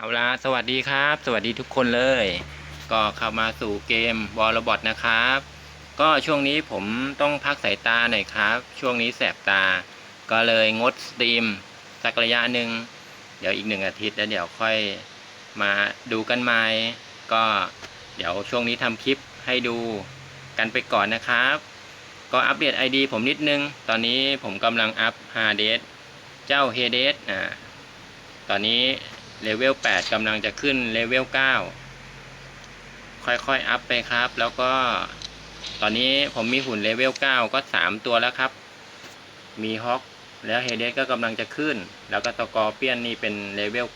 เอาละสวัสดีครับ สวัสดีทุกคนเลย ก็เข้ามาสู่เกมบอลบอทนะครับ ก็ช่วงนี้ผมต้องพักสายตาหน่อยครับ ช่วงนี้แสบตา ก็เลยงดสตรีมสักระยะหนึ่งเดี๋ยวอีกหนึ่งอาทิตย์แล้วเดี๋ยวค่อยมาดูกันใหม่ก็เดี๋ยวช่วงนี้ทำคลิปให้ดูกันไปก่อนนะครับ ก็อัปเดต ID ผมนิดนึง ตอนนี้ผมกำลังอัพฮาเดสเจ้าเฮเดสอ่าตอนนี้ เลเวล8กำลังจะขึ้นเลเวล9ค่อยๆอัพไปครับ แล้วก็ตอนนี้ผมมีหุ่นเลเวล9ก็ 3 ตัวแล้วครับ มีฮอกแล้วเฮเดสก็กำลังจะขึ้น แล้วก็ตกอเปียนนี่เป็นเลเวล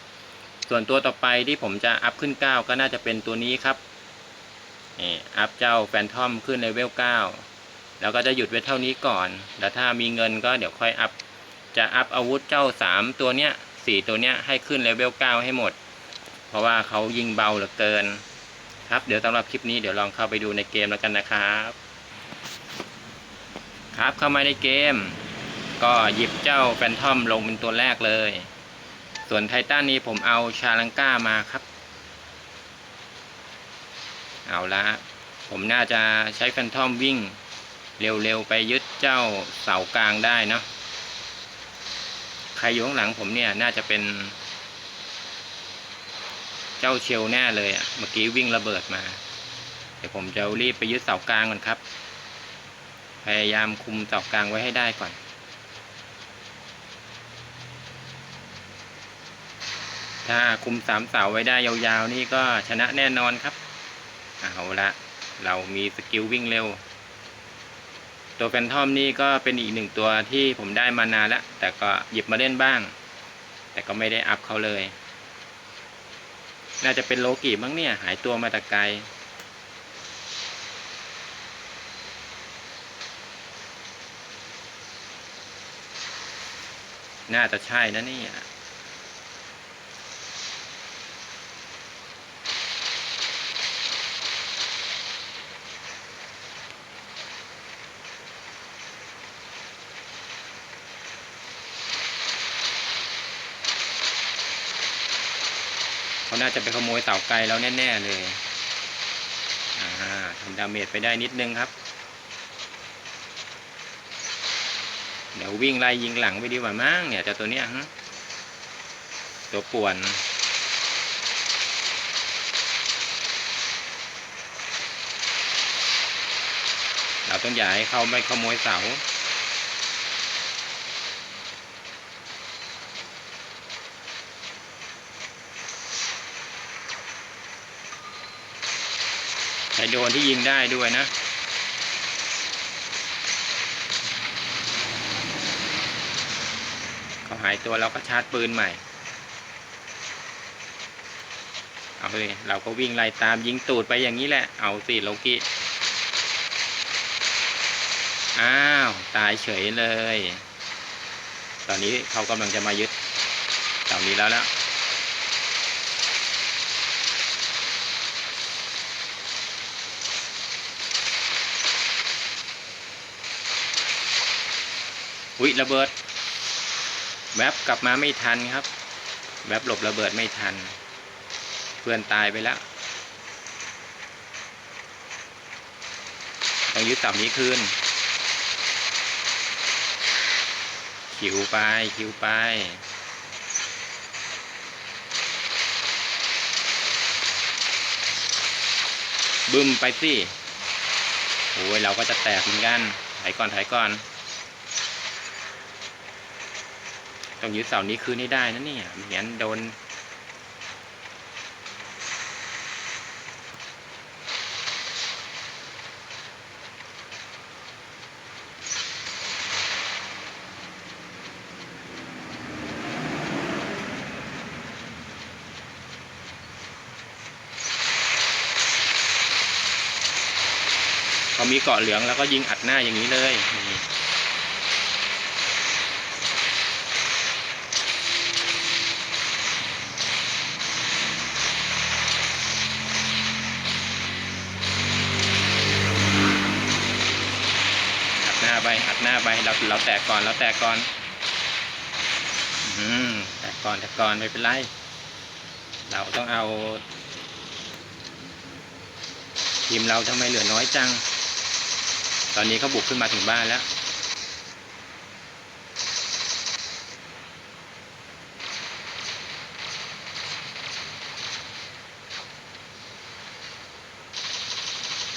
9ส่วนตัวต่อไปที่ผมจะอัพขึ้น 9 ก็น่าจะเป็นตัวนี้ครับนี่อัพเจ้าแฟนทอมขึ้นเลเวล9แล้วก็จะหยุดไว้เท่านี้ก่อน แล้วถ้ามีเงินก็เดี๋ยวค่อยอัพจะอัพอาวุธเจ้า 3 ตัวเนี้ย 4ตัวเนี้ยให้ขึ้นเลเวล9ให้หมด เพราะว่าเขายิงเบาเหลือเกิน ครับเดี๋ยวสำหรับคลิปนี้เดี๋ยวลองเข้าไปดูในเกมแล้วกันนะครับ ครับเข้ามาในเกม ก็หยิบเจ้าแฟนทอมลงเป็นตัวแรกเลย ส่วนไททันนี้ผมเอาชาลังก้ามาครับ เอาละผมน่าจะใช้แฟนทอมวิ่งเร็วๆไปยึดเจ้าเสากลางได้เนาะ ใครอยู่ข้างหลังผมเนี่ยน่าจะเป็น เจ้าเชลแน่เลยอะ่ะ เมื่อกี้วิ่งระเบิดมา เดี๋ยวผมจะรีบไปยึดเสากลางก่อนครับ พยายามคุมเสากลางไว้ให้ได้ก่อนถ้าคุมสามเสาไว้ได้ยาวๆ นี่ก็ชนะแน่นอนครับ เอาละ เรามีสกิลวิ่งเร็ว ตัวแฟนทอมนี่ก็เป็นอีกหนึ่งตัวที่ผมได้มานานแล้ว แต่ก็หยิบมาเล่นบ้าง แต่ก็ไม่ได้อัพเขาเลย น่าจะเป็นโลกิมั้งเนี่ย หายตัวมาแต่ไกลน่าจะใช่นะเนี่ย เขาน่าจะไปขโมยเต่าไกลแล้วแน่ๆเลยอ่าทำดาเมจไปได้นิดนึงครับ เดี๋ยววิ่งไล่ยิงหลังไปดีกว่ามั้งเนี่ยเจ้าตัวเนี้ยฮะตัวป่วนเราต้องอย่าให้เขาไปขโมยเสา โดนที่ยิงได้ด้วยนะ เขาหายตัวเราก็ชาร์จปืนใหม่ เอาเลยเราก็วิ่งไล่ตามยิงตูดไปอย่างนี้แหละ เอาสิโลกิ อ้าว ตายเฉยเลย ตอนนี้เขากำลังจะมายึดแถวนี้แล้วแล้ว อุ๊ยระเบิดแวบกลับมาไม่ทันครับแวบหลบระเบิดไม่ทัน เพื่อนตายไปแล้วต้องยึดเสานี้คืนคิวไปคิวไปบึ้มไปสิโอ้ยเราก็จะแตกเหมือนกันถ่ายก่อนถ่ายก่อน ต้องยึดเสานี้คืนให้ได้นะเนี่ยไม่งั้นโดนเขามีเกาะเหลืองแล้วก็ยิงอัดหน้าอย่างนี้เลยนี่ อัดหน้าไปอัดหน้าไปเราเราแตกก่อนเราแตกก่อนอืมแตกก่อนแตกก่อนไม่เป็นไร เราต้องเอา ทีมเราทำไมเหลือน้อยจัง ตอนนี้เขาบุกขึ้นมาถึงบ้านแล้ว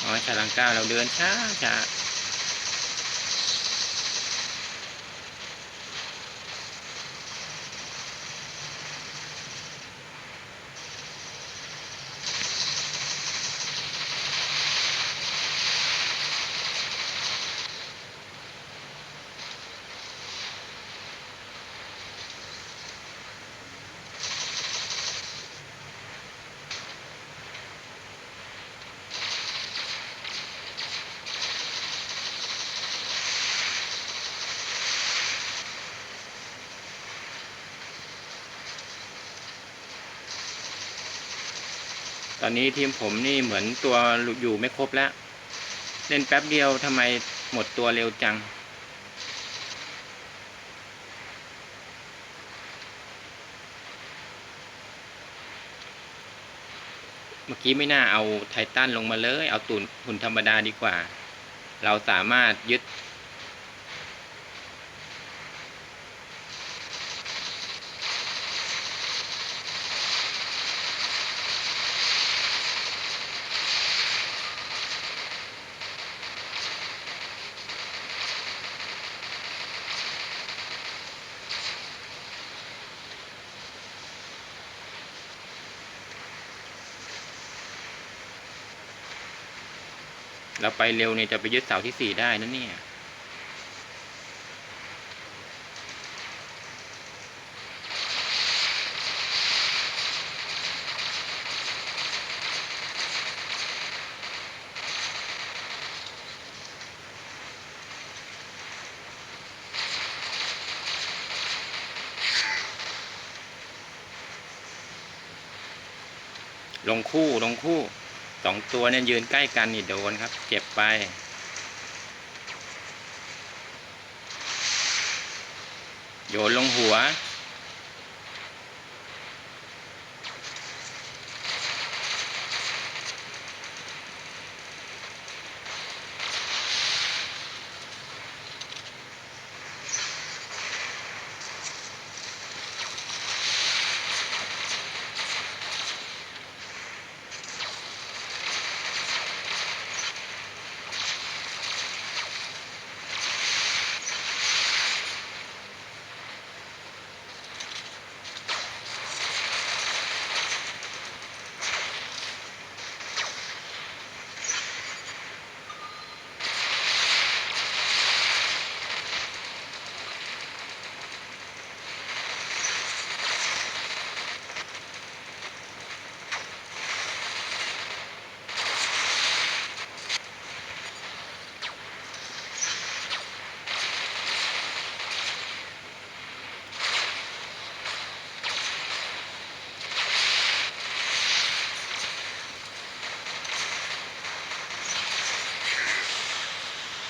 อ๋อชาลังก้าเราเดินช้าช้า ตอนนี้ทีมผมนี่เหมือนตัวอยู่ไม่ครบแล้ว เล่นแป๊บเดียวทำไมหมดตัวเร็วจัง เมื่อกี้ไม่น่าเอาไททันลงมาเลย เอาตุนหุ่นธรรมดาดีกว่า เราสามารถยึด เราไปเร็วเนี่ยจะไปยึดเสาที่สี่ได้นะเนี่ย ลงคู่ลงคู่ สองตัวเนี่ยยืนใกล้กันนี่โดนครับ เก็บไป โยนลงหัว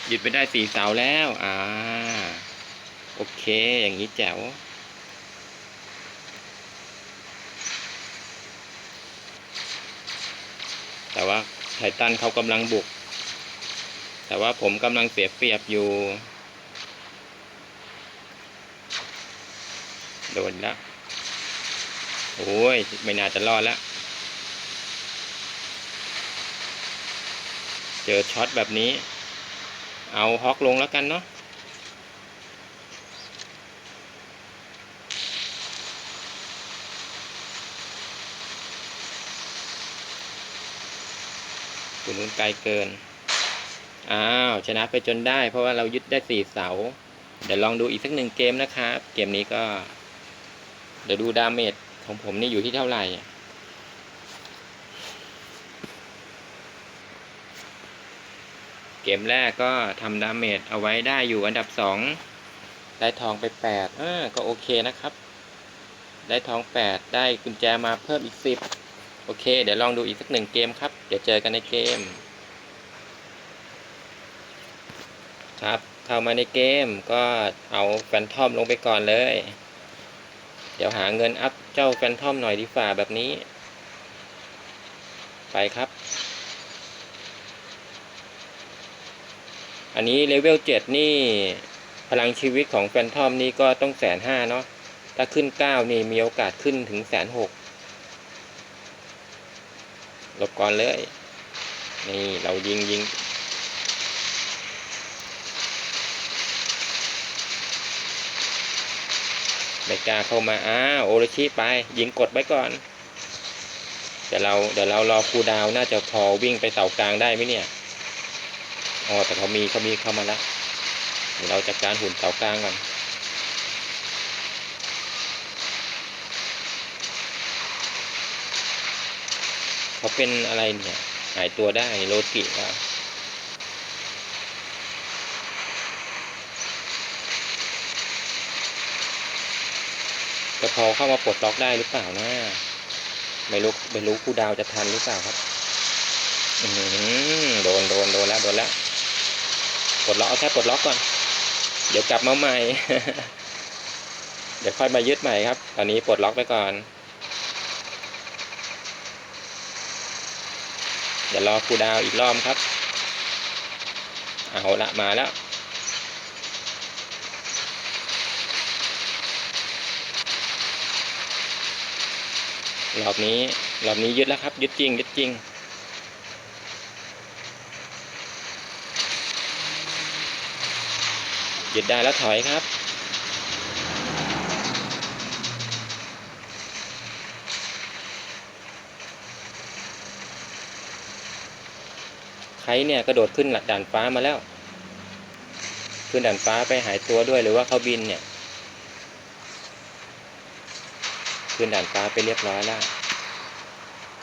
หยุดไปได้สี่เสาแล้ว อ่า โอเค อย่างนี้แจ๋ว แต่ว่าไททันเขากำลังบุก แต่ว่าผมกำลังเสียเปรียบอยู่ โดนแล้ว โอ้ย ไม่น่าจะรอดแล้ว เจอช็อตแบบนี้ เอาฮอกลงแล้วกันเนาะคุณนู้นไกลเกิน อ้าว ชนะไปจนได้เพราะว่าเรายึดได้สี่เสา เดี๋ยวลองดูอีกสักหนึ่งเกมนะครับ เกมนี้ก็ เดี๋ยวดูดาเมจของผมนี่อยู่ที่เท่าไหร่ กมแรกก็ทำดาเมจเอาไว้ได้อยู่อันดับสองได้ทองไปแปดเออก็โอเคนะครับ ได้ทองแปดได้กุญแจมาเพิ่มอีกสิบโอเค เดี๋ยวลองดูอีกสักหนึ่งเกมครับ เดี๋ยวเจอกันในเกม ครับ เข้ามาในเกมก็เอาแฟนทอมลงไปก่อนเลย เดี๋ยวหาเงินอัพเจ้าแฟนทอมหน่อยดีฝ่าแบบนี้ ไปครับ อันนี้เลเวลเจ็ดนี่พลังชีวิตของแฟนทอมนี่ก็ต้องแสนห้าเนาะ ถ้าขึ้นเก้านี่มีโอกาสขึ้นถึงแสนหกหลบก่อนเลย นี่เรายิงยิงไม่กล้าเข้ามา อ้าโอรชิไป ยิงกดไว้ก่อน เดี๋ยวเราเดี๋ยวเรารอครูดาวน่าจะพอวิ่งไปเสากลางได้ไหมเนี่ย อ๋อแต่เขามีเขามีเข้ามาแล้วเดี๋ยวเราจัดการหุ่นเสากลางก่อนเขาเป็นอะไรเนี่ย หายตัวได้โรติว่ะจะพอเข้ามาปลดล็อกได้หรือเปล่านะไม่รู้ไม่รู้ครูดาวจะทันหรือเปล่าครับ อือหือโดนโดนโดนแล้วโดนแล้ว ลดล็อกเอาแค่ปลดล็อกก่อน เดี๋ยวกลับมาใหม่ เดี๋ยวค่อยมายึดใหม่ครับ ตอนนี้ปลดล็อกไปก่อน เดี๋ยวรอครูดาวอีกรอบครับ เอาละมาแล้วรอบนี้รอบนี้ยึดแล้วครับ ยึดจริงยึดจริง หยึดได้แล้วถอยครับ ใครเนี่ยกระโดดขึ้นหลักด่านฟ้ามาแล้ว ขึ้นด่านฟ้าไปหายตัวด้วยหรือว่าเขาบินเนี่ย ขึ้นด่านฟ้าไปเรียบร้อยแล้ว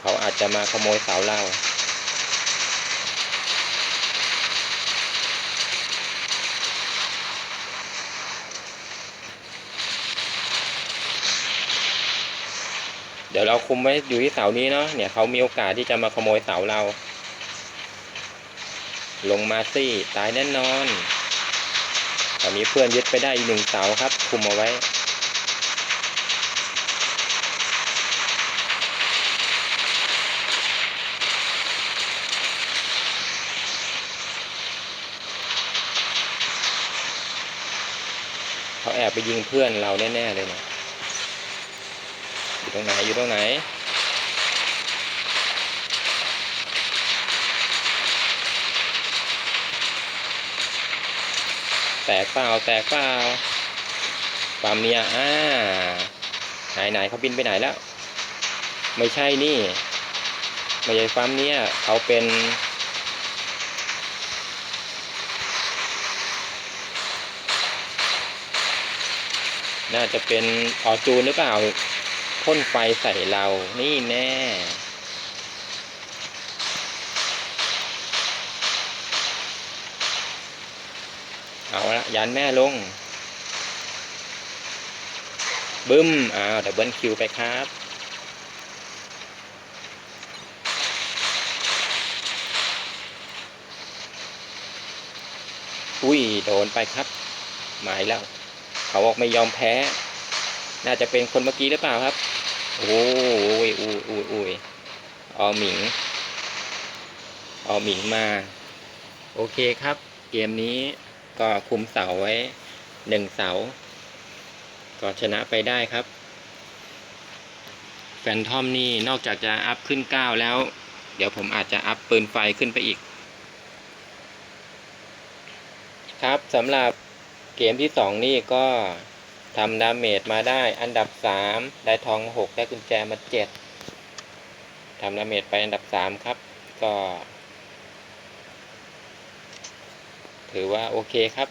เขาอาจจะมาขโมยเสาเรา ดี๋ยวเราคุมไว้อยู่ที่เสานี้เนาะเนี่ยเขามีโอกาสที่จะมาขโมยเสาเรา ลงมาสิตายแน่นอน ตอนนี้เพื่อนยึดไปได้อีกหนึ่งเสาครับ คุมเอาไว้เขาแอบไปยิงเพื่อนเราแน่ ๆ เลยเนี่ย ตรงไหนอยู่ตรงไหนแตกเปล่าแตกเปล่าฟาร์มเนี่ยอ่าไหนไหนเขาบินไปไหนแล้ว ไม่ใช่นี่ ไม่ใช่ฟาร์มเนี่ยเขาเป็น น่าจะเป็นออจูนหรือเปล่า พ่นไฟใส่เรา นี่แน่ เอาละยันแม่ลง บึ้ม อ้าวดับเบิลคิวไปครับอุ้ยโดนไปครับ หมายแล้ว เขาบอกไม่ยอมแพ้ น่าจะเป็นคนเมื่อกี้หรือเปล่าครับ โอ้ยอุ้ยอุ้ยอุ้ยออหมิงเออหมิงมา โอเคครับ เกมนี้ก็คุมเสาไว้หนึ่งเสา ก็ชนะไปได้ครับ แฟนทอมนี่นอกจากจะอัพขึ้นเก้าแล้ว เดี๋ยวผมอาจจะอัพปืนไฟขึ้นไปอีก ครับสำหรับเกมที่สองนี่ก็ ทำดาเมจมาได้อันดับสามได้ทองหกได้กุญแจมาเจ็ดทำดาเมจไปอันดับสามครับ ก็ ถือว่าโอเคครับ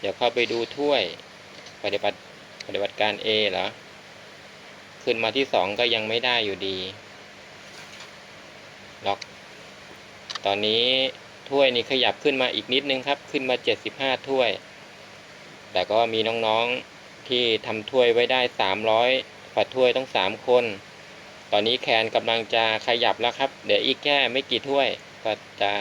เดี๋ยวเข้าไปดูถ้วยปฏิบัติปฏิบัติการ A เหรอ ขึ้นมาที่สองก็ยังไม่ได้อยู่ดี ล็อก ตอนนี้ถ้วยนี่ขยับขึ้นมาอีกนิดนึงครับ ขึ้นมา 75 ถ้วย แต่ก็มีน้องๆ ที่ทำถ้วยไว้ได้ 300ฝัดถ้วยต้อง 3 คน ตอนนี้แคนกำลังจะขยับแล้วครับ เดี๋ยวอีกแค่ไม่กี่ถ้วยก็จะ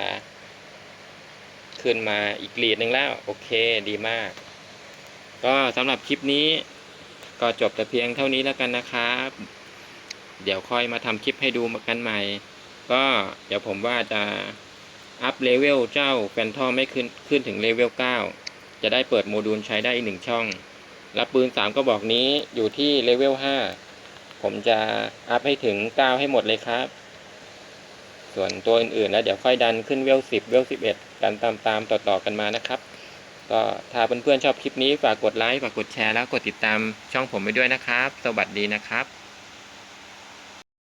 ขึ้นมาอีกลีดหนึ่งแล้ว โอเคดีมาก ก็สำหรับคลิปนี้ ก็จบแต่เพียงเท่านี้แล้วกันนะครับ เดี๋ยวค่อยมาทำคลิปให้ดูกันใหม่ ก็เดี๋ยวผมว่าจะอัพเลเวลเจ้าแฟนทอมไม่ขึ้นขึ้นถึงเลเวล9จะได้เปิดโมดูลใช้ได้อีกหนึ่งช่อง รับปืน 3 กระบอกนี้อยู่ที่เลเวล 5 ผมจะอัพให้ถึง 9 ให้หมดเลยครับ ส่วนตัวอื่นๆ แล้วเดี๋ยวค่อยดันขึ้นเวล 10 เวล 11 กันตามๆ ต่อๆ กันมานะครับ ก็ถ้าเพื่อนๆชอบคลิปนี้ฝากกดไลค์ ฝากกดแชร์ แล้วกดติดตามช่องผมไปด้วยนะครับ สวัสดีนะครับ